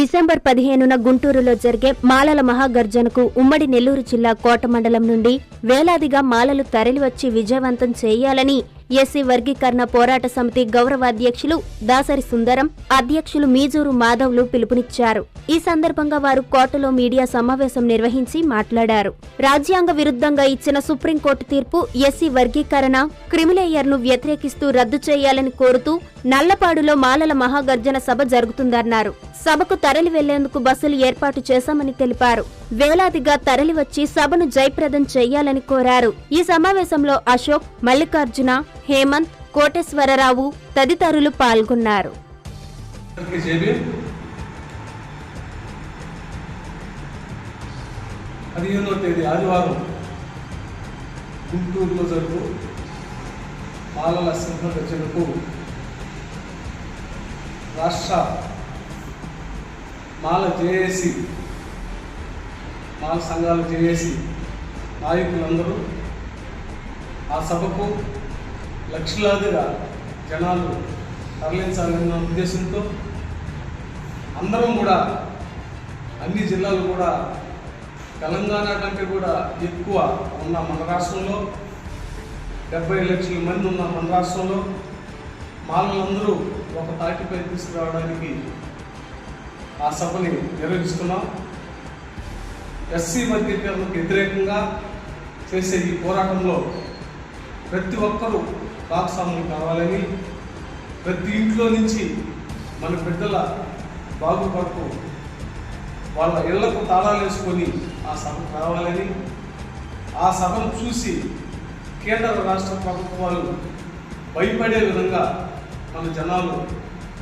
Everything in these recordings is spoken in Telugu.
డిసెంబర్ పదిహేనున గుంటూరులో జరిగే మాలల మహాగర్జనకు ఉమ్మడి నెల్లూరు జిల్లా కోట మండలం నుండి వేలాదిగా మాలలు తరలివచ్చి విజయవంతం చేయాలని ఎస్సీ వర్గీకరణ పోరాట సమితి గౌరవ అధ్యక్షులు దాసరి సుందరం అధ్యక్షులు మీజూరు మాధవ్లు పిలుపునిచ్చారు. ఈ సందర్భంగా వారు కోటలో మీడియా సమావేశం నిర్వహించి మాట్లాడారు. రాజ్యాంగ విరుద్ధంగా ఇచ్చిన సుప్రీంకోర్టు తీర్పు ఎస్సీ వర్గీకరణ క్రిమిలేయర్ను వ్యతిరేకిస్తూ రద్దు చేయాలని కోరుతూ నల్లపాడులో మాలల మహాగర్జన సభ జరుగుతుందన్నారు. సభకు తరలి వెళ్ళేందుకు బస్సులు ఏర్పాటు చేశామని తెలిపారు. వేలాదిగా తరలివచ్చి సభను జయప్రదం చేయాలని కోరారు. ఈ సమావేశంలో అశోక్ మల్లికార్జున హేమంత్ కోటేశ్వరరావు తదితరులు పాల్గొన్నారు. పదిహేనో తేదీ ఆదివారం గుంటూరులో జరుగు బాలల సింహ రచనకు రాష్ట్ర మాల జేఏసీ నాలుగు సంఘాలు జేఏసి నాయకులందరూ ఆ సభకు లక్షలాదిగా జనాలు తరలించాలన్న ఉద్దేశంతో అందరం కూడా అన్ని జిల్లాలు కూడా తెలంగాణ కంటే కూడా ఎక్కువ ఉన్న మన రాష్ట్రంలో డెబ్బై లక్షల మంది ఉన్న మన రాష్ట్రంలో మాలలందరూ ఒక తాటిపై తీసుకురావడానికి ఆ సభని నిర్వహిస్తున్నాం. ఎస్సీ వర్గీకరణకు వ్యతిరేకంగా చేసే ఈ పోరాటంలో ప్రతి ఒక్కరూ భాగస్వాములు కావాలని ప్రతి ఇంట్లో నుంచి మన బిడ్డల బాగు కొరకు వాళ్ళ ఇళ్ళకు తాళాలు వేసుకొని ఆ సభకు రావాలని ఆ సభను చూసి కేంద్ర రాష్ట్ర ప్రభుత్వాలు భయపడే విధంగా మన జనాలు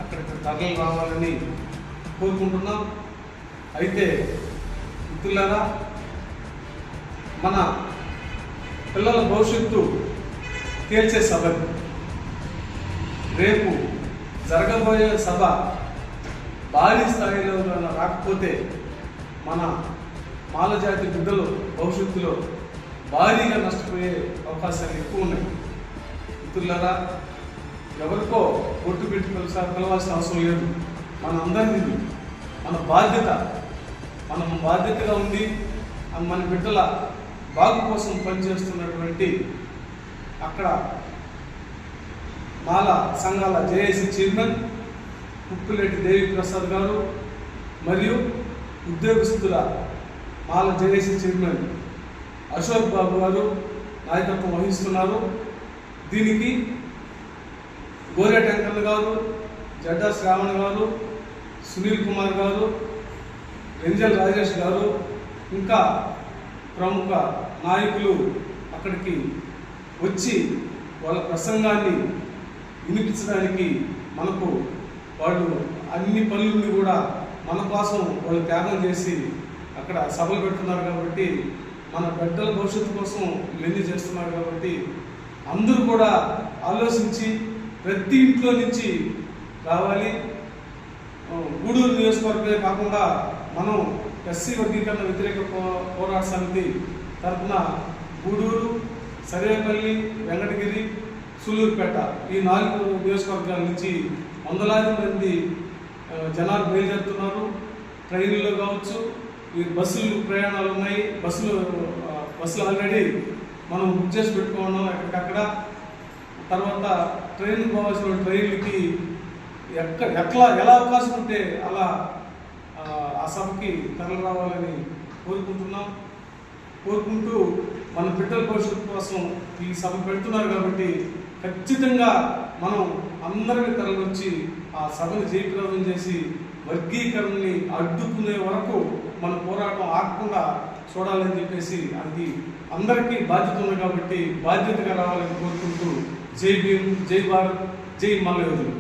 అక్కడికి తరలి రావాలని కోరుకుంటున్నాం. అయితే మిత్రులరా మన పిల్లల భవిష్యత్తు తేల్చే సభ రేపు జరగబోయే సభ భారీ స్థాయిలో రాకపోతే మన మాలజాతి బిడ్డలు భవిష్యత్తులో భారీగా నష్టపోయే అవకాశాలు ఎక్కువ ఉన్నాయి. మిత్రులరా ఎవరికో ఒట్టు పెట్టి పిలిసా పిలవాల్సిన అవసరం లేదు. మన అందరిది మన బాధ్యత మనం బాధ్యతగా ఉంది మన బిడ్డల బాగు కోసం పనిచేస్తున్నటువంటి అక్కడ మాల సంఘాల జేఏసీ చైర్మన్ కుక్కులేటి దేవి ప్రసాద్ గారు మరియు ఉద్యోగస్తుల మాల జేఏసీ చైర్మన్ అశోక్ బాబు గారు నాయకత్వం వహిస్తున్నారు. దీనికి గోరే టెంకర్ గారు జడ్డా శ్రావణ్ గారు సునీల్ కుమార్ గారు ఎంజల్ రాజేష్ గారు ఇంకా ప్రముఖ నాయకులు అక్కడికి వచ్చి వాళ్ళ ప్రసంగాన్ని వినిపించడానికి మనకు వాళ్ళు అన్ని పనులని కూడా మన కోసం వాళ్ళు త్యాగం చేసి అక్కడ సభలు పెడుతున్నారు కాబట్టి మన బిడ్డల భవిష్యత్తు కోసం ఇవన్నీ చేస్తున్నారు కాబట్టి అందరూ కూడా ఆలోచించి ప్రతి ఇంట్లో నుంచి రావాలి. గూడూరు నియోజకవర్గమే కాకుండా మనం ఎస్సీ వర్గీకరణ వ్యతిరేక పో- పోరాట సమితి తరఫున గూడూరు సరేపల్లి వెంకటగిరి సూలూరుపేట ఈ నాలుగు నియోజకవర్గాల నుంచి వందలాది మంది జనాలు బయలుదేరుతున్నారు. ట్రైన్లో కావచ్చు ఈ బస్సులు ప్రయాణాలు ఉన్నాయి. బస్సులు బస్సులు ఆల్రెడీ మనం బుక్ చేసి పెట్టుకున్నాం ఎక్కడికక్కడ. తర్వాత ట్రైన్ పోవాల్సిన ట్రైన్లకి ఎక్కడ ఎట్లా ఎలా అవకాశం ఉంటే అలా ఆ, సభకి తరలి రావాలని కోరుకుంటున్నాం. కోరుకుంటూ మన బిడ్డల భవిష్యత్తు కోసం ఈ సభ పెడుతున్నారు కాబట్టి ఖచ్చితంగా మనం అందరిని తరలివచ్చి ఆ సభను జయప్రదం చేసి వర్గీకరణని అడ్డుకునే వరకు మన పోరాటం ఆగకుండా చూడాలని చెప్పేసి అది అందరికీ బాధ్యత ఉంది కాబట్టి బాధ్యతగా రావాలని కోరుకుంటూ జై భీమ్ జై భారత్ జై మల్లయోధులు.